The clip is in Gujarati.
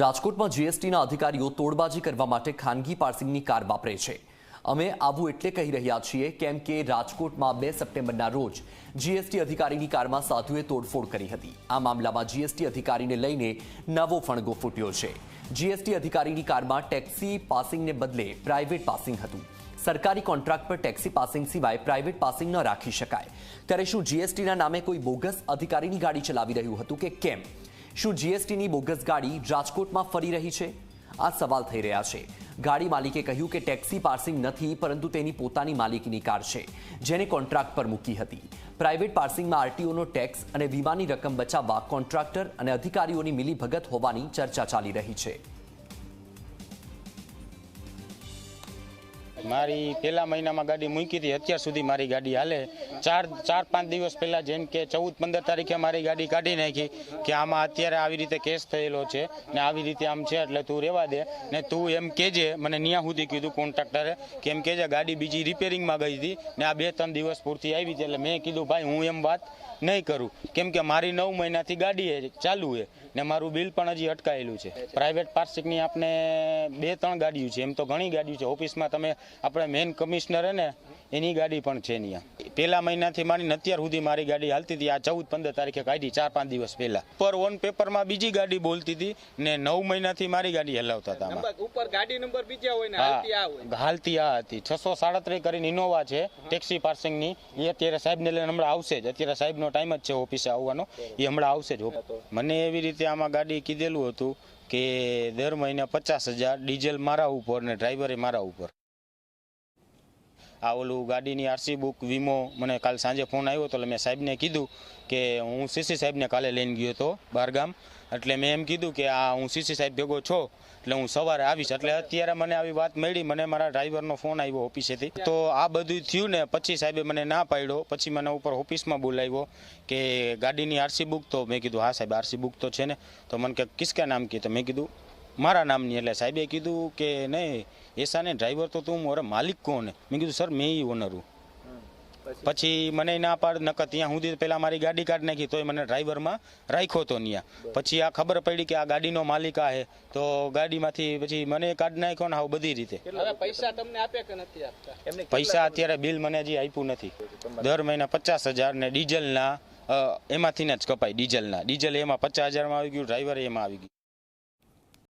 રાજકોટમાં જીએસટીના અધિકારીઓ તોડબાજી કરવા માટે ખાનગી પાર્સિંગની કાર વાપરે છે. અમે આવું એટલે કહી રહ્યા છીએ કેમ કે રાજકોટમાં બે સપ્ટેમ્બરના રોજ જીએસટી અધિકારીની કારમાં સાધુએ તોડફોડ કરી હતી. આ મામલામાં જીએસટી અધિકારીને લઈને નવો ફણગો ફૂટ્યો છે. જીએસટી અધિકારીની કારમાં ટેક્સી પાસિંગને બદલે પ્રાઇવેટ પાસિંગ હતું. સરકારી કોન્ટ્રાક્ટ પર ટેક્સી પાસિંગ સિવાય પ્રાઇવેટ પાસિંગ ન રાખી શકાય. ત્યારે શું જીએસટીના નામે કોઈ બોગસ અધિકારીની ગાડી ચલાવી રહ્યું હતું કે કેમ? શું જીએસટીની બોગસ ગાડી રાજકોટમાં ફરી રહી છે? આ સવાલ થઈ રહ્યા છે. ગાડી માલિકે કહ્યું કે ટેક્સી પાર્સિંગ નથી, પરંતુ તેની પોતાની માલિકીની કાર છે જેને કોન્ટ્રાક્ટ પર મૂકી હતી. પ્રાઇવેટ પાર્સિંગમાં આરટીઓનો ટેક્સ અને વીમાની રકમ બચાવવા કોન્ટ્રાક્ટર અને અધિકારીઓની મિલીભગત હોવાની ચર્ચા ચાલી રહી છે. મારી પહેલા મહિનામાં ગાડી મૂકી હતી, અત્યાર સુધી મારી ગાડી હાલે. ચાર ચાર, પાંચ દિવસ પહેલાં જેમ કે ચૌદ, પંદર તારીખે મારી ગાડી કાઢી નાખી કે આમાં અત્યારે આવી રીતે કેસ થયેલો છે ને આવી રીતે આમ છે એટલે તું રહેવા દે ને તું એમ કેજે મને ન્યા સુધી કીધું કોન્ટ્રાક્ટરે કે એમ કેજે ગાડી બીજી રિપેરિંગમાં ગઈ હતી ને આ બે, ત્રણ દિવસ પૂરતી આવી છે એટલે મેં કીધું, ભાઈ, હું એમ વાત નહીં કરું. કેમ કે મારી નવ મહિનાથી ગાડી એ ચાલુ છે ને મારું બિલ પણ હજી અટકાયેલું છે. પ્રાઇવેટ પાર્સિકની આપને બે, ત્રણ ગાડીઓ છે, એમ તો ઘણી ગાડીઓ છે. ઓફિસમાં તમે આપણે મેન કમિશનર હે ને એની ગાડી પણ છે ત્યાં પહેલા મહિનાથી માની અત્યાર સુધી મારી ગાડી હાલતી હતી. આ ચૌદ પંદર તારીખે કાઢી ચાર પાંચ દિવસ પહેલા. પર ઓન પેપરમાં બીજી ગાડી બોલતી હતી ને નવ મહિનાથી મારી ગાડી હલાવતા હતા ઉપર ગાડી નંબર બીજા હોય ને હા. હાલતી આ હાલતી આ હતી. છસો સાડત્રીસ કરીને ઇનોવા છે ટેક્સી પાર્સિંગની એ અત્યારે સાહેબને લઈને હમણાં આવશે જ. અત્યારે સાહેબનો ટાઈમ જ છે ઓફિસે આવવાનો. એ હમણાં આવશે જ મને એવી રીતે આમાં ગાડી કીધેલું હતું કે દર મહિને પચાસ હજાર ડીઝલ મારા ઉપર ને ડ્રાઈવરે મારા ઉપર. આ ઓલું ગાડીની આરસી બુક વીમો, મને કાલ સાંજે ફોન આવ્યો તો એટલે મેં સાહેબને કીધું કે હું સીસી સાહેબને કાલે લઈને ગયો હતો બહારગામ. એટલે મેં એમ કીધું કે આ હું સીસી સાહેબ ભેગો છો, એટલે હું સવારે આવીશ. એટલે અત્યારે મને આવી વાત મળી, મને મારા ડ્રાઈવરનો ફોન આવ્યો ઓફિસેથી. તો આ બધું થયું ને પછી સાહેબે મને ના પાડ્યો. પછી મને ઉપર ઓફિસમાં બોલાવ્યો કે ગાડીની આરસી બુક તો મેં કીધું, હા સાહેબ આરસી બુક તો છે ને. તો મને કે, કિસકા નામ કીધું મેં કીધું મારા નામની એટલે સાહેબે કીધું કે નહીં એસા ને ડ્રાઈવર તો તું મારા માલિક કોણ? મેં કીધું સર મેં ઈ ઓનર હું. પછી? મને ના પાડ નકર ત્યાં સુધી પહેલાં મારી ગાડી કાઢી નાખી તોય મને ડ્રાઈવરમાં રાખ્યો તો ત્યાં પછી આ ખબર પડી કે આ ગાડીનો માલિક આ હે તો ગાડીમાંથી પછી મને કાઢી નાખ્યો ને આવું બધી રીતે. પૈસા તમને આપે કે નથી આપતા? પૈસા અત્યારે બિલ મને હજી આપ્યું નથી. દર મહિના પચાસ હજાર ને ડીઝલના એમાંથી જ કપાય ડીઝલના. ડીઝલ એમાં પચાસ હજારમાં આવી ગયું ડ્રાઈવર એમાં આવી ગયું.